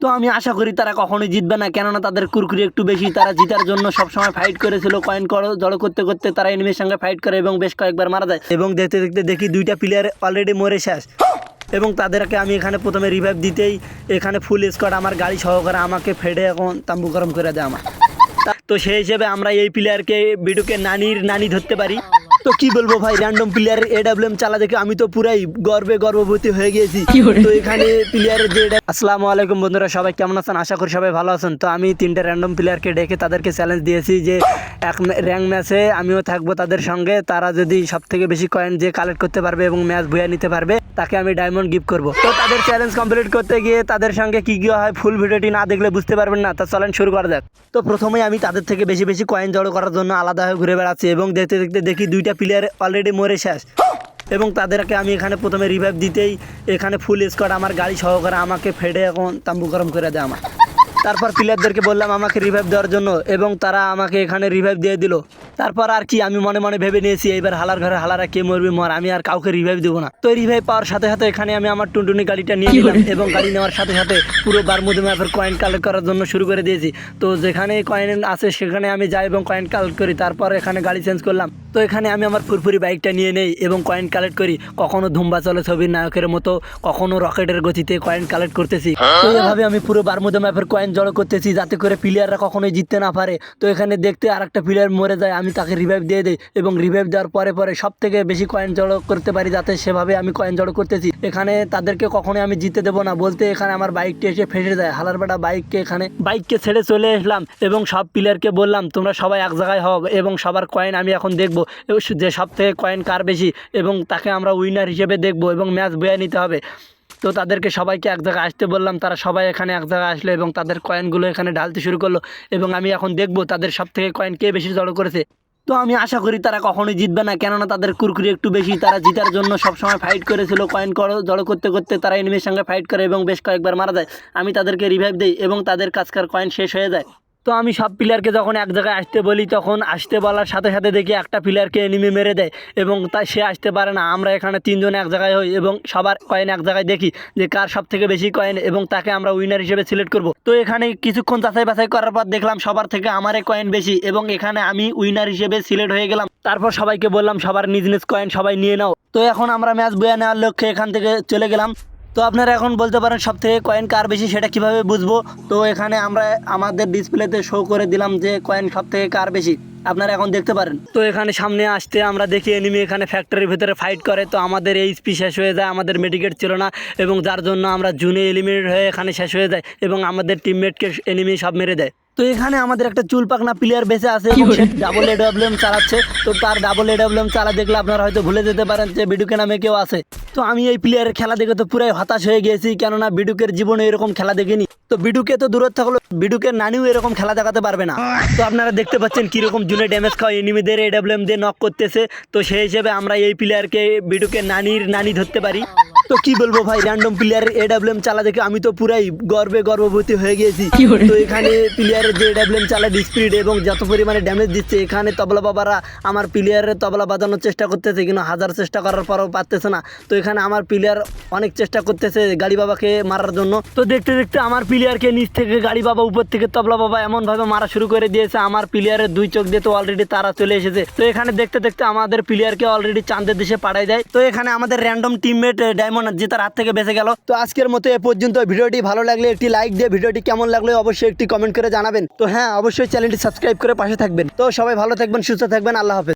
তো আমি আশা করি তারা কখনোই জিতবে না। কেননা তাদের কুরকুরি একটু বেশি। তারা জিতার জন্য সবসময় ফাইট করেছিল। কয়েন করো, জড়ো করতে করতে তারা এনিমির সঙ্গে ফাইট করে এবং বেশ কয়েকবার মারা যায়। এবং দেখতে দেখতে দেখি দুইটা প্লেয়ার অলরেডি মরে শেষ। এবং তাদেরকে আমি এখানে প্রথমে রিভাইভ দিতেই এখানে ফুল স্কোয়াড আমার গাড়ি সহকারে আমাকে ফেডে এখন তাম্বু গরম করে দেয় আমার। তো সেই হিসেবে আমরা এই প্লেয়ারকে বিডুকে নানির নানি ধরতে পারি। তো কি বলব ভাই র্যান্ডম প্লেয়ার এডাব্লিউএম চালা দেখে আমি তো পুরাই গর্বে গর্ভবতী হয়ে গিয়েছি। তো এখানে প্লেয়ারের যে আসসালামু আলাইকুম বন্ধুরা সবাই কেমন আছেন? আশা করি সবাই ভালো আছেন। তো আমি তিনটে র্যান্ডম প্লেয়ারকে ডেকে তাদেরকে চ্যালেঞ্জ দিয়েছি যে এক র্যাঙ্ক ম্যাচে আমিও থাকব তাদের সঙ্গে। তারা যদি সব থেকে বেশি কয়েন যে কালেক্ট করতে পারবে এবং ম্যাচ বইয়া নিতে পারবে তাকে আমি ডায়মন্ড গিফট করব। তো তাদের চ্যালেঞ্জ কমপ্লিট করতে গিয়ে তাদের সঙ্গে কি কি হয় ফুল ভিডিওটি না দেখলে বুঝতে পারবেন না। তা চলেন শুরু করা যাক। তো প্রথমেই আমি তাদের থেকে বেশি বেশি কয়েন জড়ো করার জন্য আলাদা হয়ে ঘুরে বেড়াচ্ছি এবং দেখতে দেখতে দেখি দুইটা প্লেয়ার অলরেডি মরে শেষ। এবং তাদেরকে আমি এখানে প্রথমে রিভাইভ দিতেই এখানে ফুল স্কোয়াড আমার গাড়ি সহকারে আমাকে ফেডে এখন তাম্বু গরম করে দেয় আমার। তারপর প্লেয়ারদেরকে বললাম, আমাকে রিভাইভ দেওয়ার জন্য। এবং তারা আমাকে এখানে রিভাইভ দিয়ে দিল। তারপর আর কি আমি মনে মনে ভেবে নিয়েছি এইবার হালার ঘরে হালারা কে মরবি মর আমি আর কাউকে রিভাইভ দেবো না। তো রিভাইভ পাওয়ার সাথে সাথে এখানে আমি আমার টুনটুনি গাড়িটা নিয়ে নিলাম এবং গাড়ি নেওয়ার সাথে সাথে পুরো বারমুদে ম্যাপের কয়েন কালেক্ট করার জন্য শুরু করে দিয়েছি। তো যেখানে কয়েন আছে সেখানে আমি যাই এবং কয়েন কালেক্ট করি তারপর এখানে গাড়ি চেঞ্জ করলাম। তো এখানে আমি আমার ফুরফুরি বাইকটা নিয়ে নেই এবং কয়েন কালেক্ট করি। কখনো ধুম্বা চলে ছবির নায়কের মতো কখনো রকেটের গতিতে কয়েন কালেক্ট করতেছি। তো এভাবে আমি পুরো বারমুদা ম্যাপের কয়েন জড়ো করতেছি যাতে করে প্লেয়াররা কখনোই জিততে না পারে। তো এখানে দেখতে আর একটা প্লেয়ার মরে যায় আমি তাকে রিভাইভ দিয়ে দিই এবং রিভাইভ দেওয়ার পরে পরে সব থেকে বেশি কয়েন জড়ো করতে পারি যাতে সেভাবে আমি কয়েন জড়ো করতেছি। এখানে তাদেরকে কখনোই আমি জিতে দেবো না। বলতে এখানে আমার বাইকটি এসে ফেসে যায়। হালার বেটা বাইককে এখানে বাইককে ছেড়ে চলে এসলাম এবং সব প্লেয়ারকে বললাম, তোমরা সবাই এক জায়গায় হও এবং সবার কয়েন আমি এখন দেখব। যে সব থেকে কয়েন কার বেশি এবং তাকে আমরা উইনার হিসেবে দেখব এবং ম্যাচ বয়ে নিতে হবে। তো তাদেরকে সবাইকে এক জায়গায় আসতে বললাম। তারা সবাই এখানে এক জায়গায় আসলো এবং তাদের কয়েনগুলো এখানে ঢালতে শুরু করল এবং আমি এখন দেখব তাদের সব থেকে কয়েন কে বেশি জড়ো করেছে। তো আমি আশা করি তারা কখনোই জিতবে না, কেননা তাদের কুরকুরি একটু বেশি। তারা জিতার জন্য সবসময় ফাইট করেছিল, কয়েন করো, জড়ো করতে করতে তারা এনিমির সঙ্গে ফাইট করে এবং বেশ কয়েকবার মারা যায়। আমি তাদেরকে রিভাইভ দিই এবং তাদের কাজকার কয়েন শেষ হয়ে যায়। তো আমি সব প্লেয়ারকে যখন এক জায়গায় আসতে বলি, তখন আসতে বলার সাথে সাথে দেখি একটা প্লেয়ারকে এনিমি মেরে দেয় এবং তা সে আসতে পারে না। আমরা এখানে তিনজন এক জায়গায় হই এবং সবার কয়েন এক জায়গায় দেখি যে কার সব থেকে বেশি কয়েন এবং তাকে আমরা উইনার হিসেবে সিলেক্ট করব। তো এখানে কিছুক্ষণ যাচাই বাছাই করার পর দেখলাম সবার থেকে আমারে কয়েন বেশি এবং এখানে আমি উইনার হিসেবে সিলেক্ট হয়ে গেলাম। তারপর সবাইকে বললাম, সবার নিজ নিজ কয়েন সবাই নিয়ে নাও। তো এখন আমরা ম্যাচ বয়ে নেওয়ার লক্ষ্যে এখান থেকে চলে গেলাম। তো আপনারা এখন বলতে পারেন সব থেকে কয়েন কার বেশি সেটা কীভাবে বুঝব? তো এখানে আমরা আমাদের ডিসপ্লেতে শো করে দিলাম যে কয়েন সব থেকে কার বেশি। আপনারা এখন দেখতে পারেন। তো এখানে সামনে আসতে আমরা দেখি এনিমি এখানে ফ্যাক্টরির ভিতরে ফাইট করে। তো আমাদের এই স্পি শেষ হয়ে যায়, আমাদের মেডিকেট ছিল না। এবং যার জন্য আমরা জুনে এলিমিনেট হয়ে এখানে শেষ হয়ে যায়। এবং আমাদের টিমমেটকে এনিমি সব মেরে দেয়। তো এখানে আমাদের একটা চুল পাকনা প্লেয়ার বেঁচে আছে ডাবল এডাব্লিউএম চালাচ্ছে। তো তার ডাবল এডাব্লিউএম চালা দেখলে আপনারা হয়তো ভুলে যেতে পারেন যে বিডুকে নামে কেউ আছে। তো আমি এই প্লেয়ারের খেলা দেখে তো পুরাই হতাশ হয়ে গিয়েছি কেননা বিডুকের জীবনে এরকম খেলা দেখিনি। তো বিডুকে তো দূরত থাকল বিডুকের নানিও এরকম খেলা দেখাতে পারবে না। তো আপনারা দেখতে পাচ্ছেন কীরকম জুনে ড্যামেজ খাওয়া এনিমিদের এডাব্লিউএম দিয়ে নক করতেছে। তো সেই হিসেবে আমরা এই প্লেয়ারকে বিডুকের নানির নানি ধরতে পারি। তো কি বলব ভাই র্যান্ডম প্লেয়ারের এডাব্লিউএম চালা দেখে আমি তো পুরাই গর্বে গর্ভবতী হয়ে গিয়েছি। তো এখানে প্লেয়ারের যে এডাব্লিউএম চালা স্পিড এবং যত পরিমাণে ড্যামেজ দিচ্ছে এখানে তবলা বাবারা আমার প্লেয়ারের তবলা বাজানোর চেষ্টা করতেছে কিন্তু হাজার চেষ্টা করার পরও পারতেছে না। তো এখানে আমার প্লেয়ার অনেক চেষ্টা করতেছে গাড়ি বাবাকে মারার জন্য। তো দেখতে দেখতে আমার প্লেয়ারকে নিচ থেকে গাড়ি বাবা উপর থেকে তবলা বাবা এমনভাবে মারা শুরু করে দিয়েছে। আমার প্লেয়ারের দুই চোখ দিয়ে তো অলরেডি তারা চলে এসেছে। তো এখানে দেখতে দেখতে আমাদের প্লেয়ারকে অলরেডি চাঁদের দেশে পাঠাই দেয়। তো এখানে আমাদের র্যান্ডম টিমমেট ডায়মন্ড যে তার হাত থেকে বেঁচে গেল। তো আজকের মতো এ পর্যন্ত। ভিডিওটি ভালো লাগলে একটি লাইক দিয়ে ভিডিওটি কেমন লাগল অবশ্যই একটি কমেন্ট করে জানাবেন। তো হ্যাঁ অবশ্যই চ্যানেলটি সাবস্ক্রাইব করে পাশে থাকবেন। তো সবাই ভালো থাকবেন, সুস্থ থাকবেন, আল্লাহ হাফেজ।